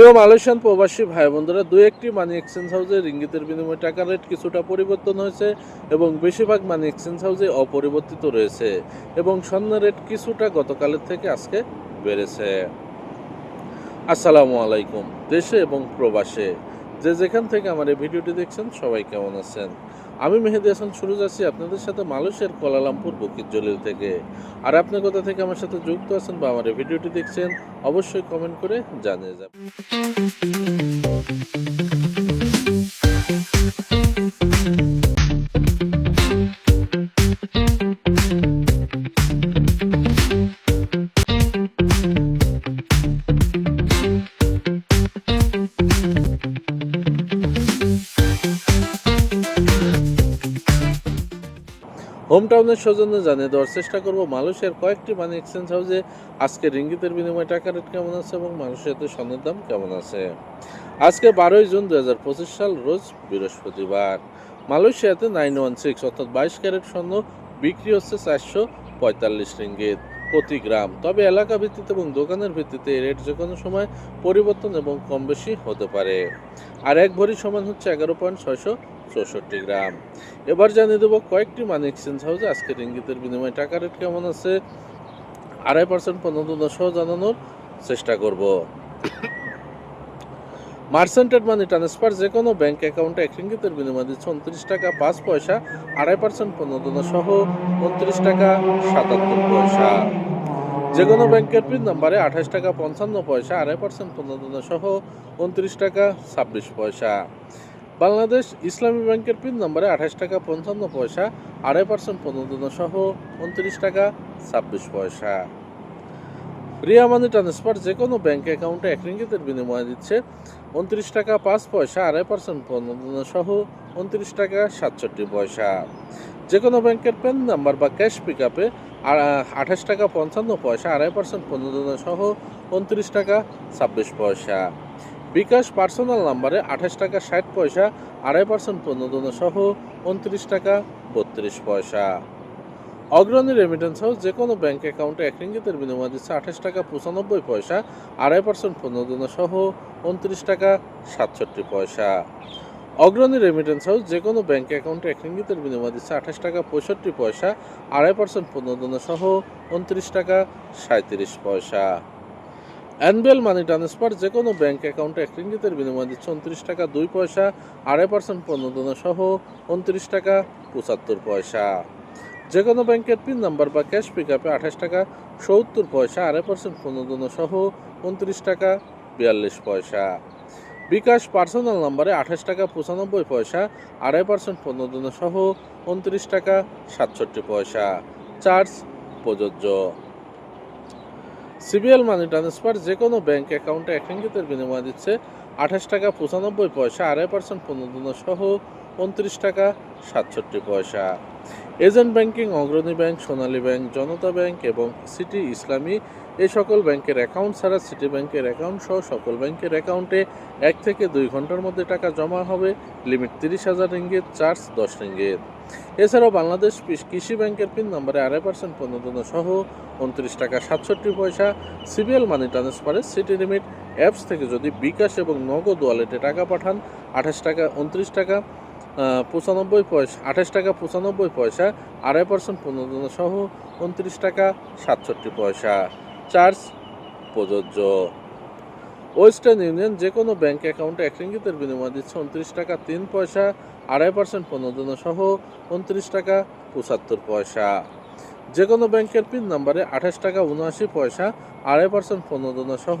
প্রিয় মালয়েশিয়ান প্রবাসী ভাই বোনেরা দুই একটি মানি এক্সচেঞ্জ হাউসে রিঙ্গিতের বিনিময়ে টাকা রেট কিছুটা পরিবর্তন হয়েছে এবং বেশিরভাগ মানি এক্সচেঞ্জ হাউসে অপরিবর্তিত রয়েছে এবং স্বর্ণের রেট কিছুটা গতকালের থেকে আজকে বেড়েছে। আসসালামু আলাইকুম, দেশে এবং প্রবাসে। যে যেখান থেকে আমার এই ভিডিওটি দেখছেন, সবাই কেমন আছেন? আমি মেহেদি হাসান শুরু আছি আপনাদের সাথে মালয়েশিয়ার কোলালামপুর বকির জলিল থেকে। আর আপনার কথা থেকে আমার সাথে যুক্ত আছেন বা আমার ভিডিওটি দেখছেন, অবশ্যই কমেন্ট করে জানিয়ে যাবেন। হোম টাউনের সৌজন্যে জানিয়ে দেওয়ার চেষ্টা করব, মালয়েশিয়ার কয়েকটি মানি এক্সচেঞ্জ হাউসে আজকে রিঙ্গিতের বিনিময়ে টাকা রেট কেমন আছে এবং মালয়েশিয়াতে স্বর্ণের দাম কেমন আছে? আজকে বারোই জুন দু হাজার পঁচিশ সাল, রোজ বৃহস্পতিবার। মালয়েশিয়াতে নাইন ওয়ান সিক্স অর্থাৎ বাইশ ক্যারেট স্বর্ণ বিক্রি হচ্ছে চারশো পঁয়তাল্লিশ রিঙ্গিত প্রতি গ্রাম। তবে এলাকা ভিত্তিতে এবং দোকানের ভিত্তিতে এই রেট যে কোনো সময় পরিবর্তন এবং কম বেশি হতে পারে। আর এক ভরি সমান হচ্ছে এগারো পয়েন্ট ছয়শো চৌষট্টি গ্রাম। এবার জানিয়ে দেবো কয়েকটি মানি এক্সচেঞ্জ হাউসে আজকের ইঙ্গিতের বিনিময়ে টাকা রেট কেমন আছে? আড়াই পার্সেন্ট পর্যন্ত সহ জানানোর চেষ্টা করব। মার্সেন্টেড মানি ট্রান্সফার যে কোনো ব্যাংক অ্যাকাউন্টে এক রিঙ্গিতের বিনিময় দিচ্ছে উনত্রিশ টাকা পাঁচ পয়সা, আড়াই পার্সেন্ট পণ্যদনা সহ উনত্রিশ টাকা সাতাত্তর পয়সা। যে কোনো ব্যাংকের পিন নাম্বারে আঠাশ টাকা পঞ্চান্ন পয়সা, আড়াই পার্সেন্ট পণ্যদনা সহ উনত্রিশ টাকা ছাব্বিশ পয়সা। বাংলাদেশ ইসলামী ব্যাংকের পিন নম্বরে আঠাশ টাকা পঞ্চান্ন পয়সা, আড়াই পার্সেন্ট পণ্যদনা সহ উনত্রিশ টাকা ছাব্বিশ পয়সা। রিয়া মানি ট্রান্সফার যে কোনো ব্যাঙ্ক অ্যাকাউন্টে এক রিঙ্গিতের বিনিময়ে দিচ্ছে উনত্রিশ টাকা পাঁচ পয়সা, আড়াই পার্সেন্ট পণ্যদনা সহ উনত্রিশ টাকা সাতষট্টি পয়সা। যে কোনো ব্যাংকের পেন নাম্বার বা ক্যাশ পিক আপে আঠাশ টাকা পঞ্চান্ন পয়সা, আড়াই পার্সেন্ট পণ্যদনা সহ উনত্রিশ টাকা ছাব্বিশ পয়সা। বিকাশ পার্সোনাল নাম্বারে আঠাশ টাকা ষাট পয়সা, আড়াই পার্সেন্ট পণ্যদনা সহ উনত্রিশ টাকা বত্রিশ পয়সা। অগ্রণী রেমিটেন্স হাউস যে কোনো ব্যাঙ্ক অ্যাকাউন্টে এক রিঙ্গিতের বিনিময় দিচ্ছে আঠাশ টাকা পঁচানব্বই পয়সা, আড়াই পার্সেন্ট পণ্যদনা সহ উনত্রিশ টাকা সাতষট্টি পয়সা। অগ্রণী রেমিটেন্স হাউস যে কোনো ব্যাঙ্ক অ্যাকাউন্টে এক রিঙ্গিতের বিনিময় দিচ্ছে আঠাশ টাকা পঁয়ষট্টি পয়সা, আড়াই পার্সেন্ট পণ্যদনা সহ উনত্রিশ টাকা সাঁত্রিশ পয়সা। অ্যানুয়াল মানি ট্রান্সফার যে কোনো ব্যাঙ্ক অ্যাকাউন্টে এক রিঙ্গিতের বিনিময় দিচ্ছে উনত্রিশ টাকা, দুই পয়সা, আড়াই পার্সেন্ট পণ্যদনা সহ উনত্রিশ টাকা, পঁচাত্তর পয়সা। যে কোনো ব্যাংকের পিন নাম্বার বা ক্যাশ পিক আপে আঠাশ টাকা, সত্তর পয়সা, আড়াই পার্সেন্ট পণ্যদনা সহ উনত্রিশ টাকা, বিয়াল্লিশ পয়সা। বিকাশ পার্সোনাল নাম্বারে আঠাশ টাকা, পঁচানব্বই পয়সা, আড়াই পার্সেন্ট পণ্যদনা সহ উনত্রিশ টাকা, সাতষট্টি পয়সা। চার্জ প্রযোজ্য। সিবিএল মানি ট্রান্সফার যে কোনো ব্যাঙ্ক অ্যাকাউন্টে এক রিঙ্গিতের বিনিময় দিচ্ছে আঠাশ টাকা পঁচানব্বই পয়সা, আড়াই পার্সেন্ট পণ্যদনা সহ উনত্রিশ টাকা সাতষট্টি পয়সা। Agent banking, Agrani bank, Sonali bank, Janata bank এবং সিটি ইসলামী এই সকল ব্যাংকের অ্যাকাউন্ট ছাড়া সিটি ব্যাংকের অ্যাকাউন্ট সহ সকল ব্যাংকের অ্যাকাউন্টে এক থেকে দুই ঘণ্টার মধ্যে টাকা জমা হবে। লিমিট তিরিশ হাজার রিঙ্গিত, চার্জ দশ রিঙ্গিত। এছাড়াও বাংলাদেশ কৃষি- ব্যাংকের পিন নম্বরে আড়াই পার্সেন্ট পণ্যদনা সহ উনত্রিশ টাকা সাতষট্টি পয়সা সিবিএল মানি ট্রান্সফারে সিটি লিমিট অ্যাপস থেকে যদি বিকাশ এবং নগদ ওয়ালেটে টাকা পাঠান, আঠাশ টাকা, উনত্রিশ টাকা পঁচানব্বই পয়সা আঠাশ টাকা, পঁচানব্বই পয়সা, আড়াই পার্সেন্ট পণ্যদনা সহ উনত্রিশ টাকা সাতষট্টি পয়সা। চার্জ প্রযোজ্য। ওয়েস্টার্ন ইউনিয়ন যে কোনো ব্যাংক অ্যাকাউন্টে এক রিঙ্গিতের বিনিময় দিচ্ছে উনত্রিশ টাকা, তিন পয়সা, আড়াই পার্সেন্ট পণ্যদনা সহ উনত্রিশ টাকা, পঁচাত্তর পয়সা। যে কোনো ব্যাংকের পিন নাম্বারে আঠাশ টাকা, উনআশি পয়সা, আড়াই পার্সেন্ট পণ্যদনা সহ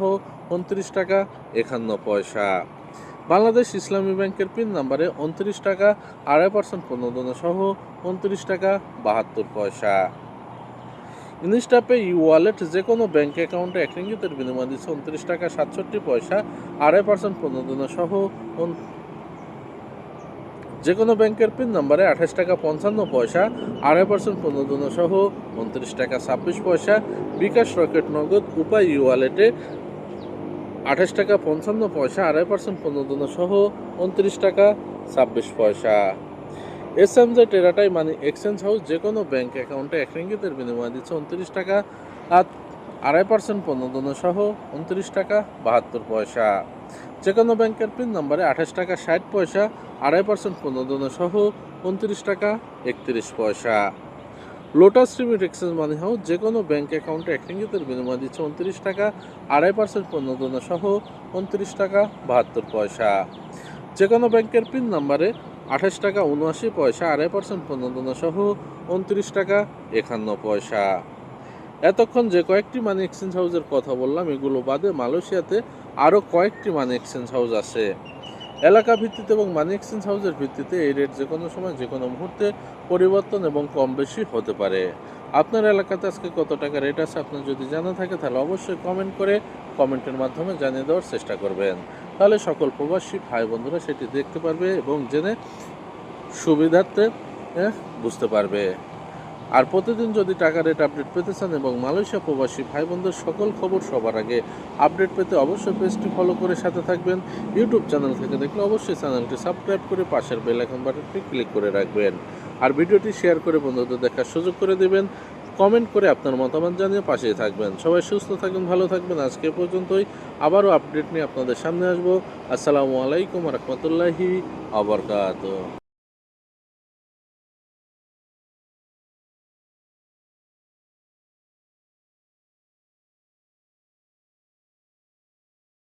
উনত্রিশ টাকা, একান্ন পয়সা। বাংলাদেশ ইসলামী ব্যাংকের পিন নাম্বারে উনত্রিশ টাকা, আড়াই পার্সেন্ট পণ্যদনা সহ উনত্রিশ টাকা, বাহাত্তর পয়সা। ইনস্টাপে ই ওয়ালেট যে কোনো ব্যাঙ্ক অ্যাকাউন্টে এক রিঙ্গিতের বিনিময় দিচ্ছে উনত্রিশ টাকা সাতষট্টি পয়সা, আড়াই পার্সেন্ট পণ্যদনা সহ যে কোনো ব্যাংকের পিন নাম্বারে আঠাশ টাকা পঞ্চান্ন পয়সা, আড়াই পার্সেন্ট পণ্যদনা সহ উনত্রিশ টাকা ছাব্বিশ পয়সা, বিকাশ রকেট নগদ উপায় ই ওয়ালেটে আঠাশ টাকা পঞ্চান্ন পয়সা, আড়াই পার্সেন্ট পণ্যদনা সহ উনত্রিশ টাকা ছাব্বিশ পয়সা। এস এম জে টেরাটাই মানি এক্সচেঞ্জ হাউস যে কোনো ব্যাংক অ্যাকাউন্টে এক রিঙ্গিতের বিনিময় দিচ্ছে উনত্রিশ টাকা আর আড়াই পার্সেন্ট প্রণোদনা সহ উনত্রিশ টাকা বাহাত্তর পয়সা। যে কোনো ব্যাংকের পিন নম্বরে আঠাশ টাকা ষাট পয়সা, আড়াই পার্সেন্ট প্রণোদনা সহ উনত্রিশ টাকা একত্রিশ পয়সা। Lotus remit exchange money house যে কোনো ব্যাংক অ্যাকাউন্টে এক রিঙ্গিতের বিনিময় দিচ্ছে উনত্রিশ টাকা, আড়াই পার্সেন্ট প্রণোদনা সহ উনত্রিশ টাকা বাহাত্তর পয়সা। যে কোনো ব্যাংকের পিন নম্বরে আঠাশ টাকা উনআশি পয়সা, আড়াই পার্সেন্ট প্রণোদনা সহ উনত্রিশ টাকা একান্ন পয়সা। এতক্ষণ যে কয়েকটি মানি এক্সচেঞ্জ হাউসের কথা বললাম, এগুলো বাদে মালয়েশিয়াতে আরও কয়েকটি মানি এক্সচেঞ্জ হাউস আছে। এলাকা ভিত্তিতে এবং মানি এক্সচেঞ্জ হাউসের ভিত্তিতে এই রেট যে কোনো সময়, যে কোনো মুহূর্তে পরিবর্তন এবং কম বেশি হতে পারে। আপনার এলাকাতে আজকে কত টাকা রেট আছে, আপনার যদি জানা থাকে, তাহলে অবশ্যই কমেন্ট করে কমেন্টের মাধ্যমে জানিয়ে দেওয়ার চেষ্টা করবেন। তাহলে সকল প্রবাসী ভাই বন্ধুরা সেটি দেখতে পারবে এবং জেনে সুবিধার্থে eh, বুঝতে পারবে। আর প্রতিদিন যদি টাকা রেট আপডেট পেতে চান এবং মালয়েশিয়া প্রবাসী ভাই বোনদের সকল খবর সবার আগে আপডেট পেতে অবশ্যই পেজটি ফলো করে সাথে থাকবেন। ইউটিউব চ্যানেল থেকে দেখলে অবশ্যই চ্যানেলটি সাবস্ক্রাইব করে পাশের বেল আইকন বাটনটি ক্লিক করে রাখবেন। আর ভিডিওটি শেয়ার করে বন্ধুদের দেখার সুযোগ করে দেবেন। কমেন্ট করে আপনার মতামত জানিয়ে পাশে থাকবেন। সবাই সুস্থ থাকবেন, ভালো থাকবেন। আজকে পর্যন্তই। আবারও আপডেট নিয়ে আপনাদের সামনে আসব। আসসালামু আলাইকুম রহমতুল্লাহি আবরকাত